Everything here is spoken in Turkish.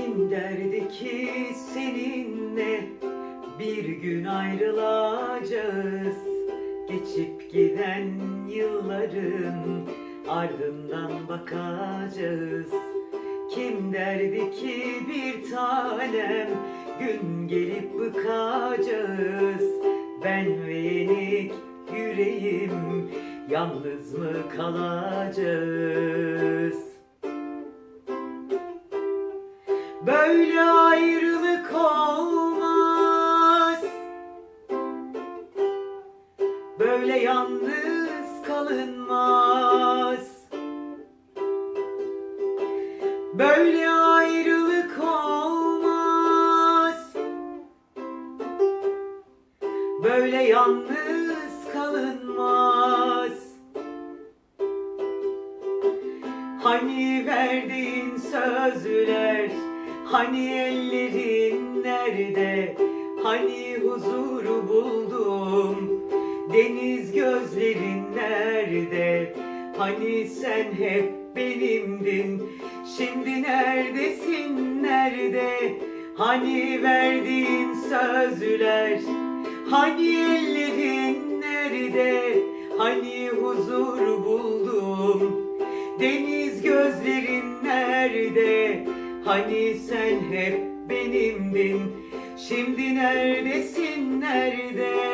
Kim derdi ki seninle bir gün ayrılacağız? Geçip giden yılların ardından bakacağız. Kim derdi ki bir tanem gün gelip bıkacağız? Ben ve yenik yüreğim yalnız mı kalacağız? Böyle ayrılık olmaz. Böyle yalnız kalınmaz. Böyle ayrılık olmaz. Böyle yalnız kalınmaz. Hani verdiğin sözler Hani ellerin nerede? Hani huzuru buldum? Deniz gözlerin nerede? Hani sen hep benimdin? Şimdi neredesin? Nerede? Hani verdiğin sözler? Hani ellerin nerede? Hani huzur buldum? Deniz gözlerin nerede Hani sen hep benimdin. Şimdi neredesin nerede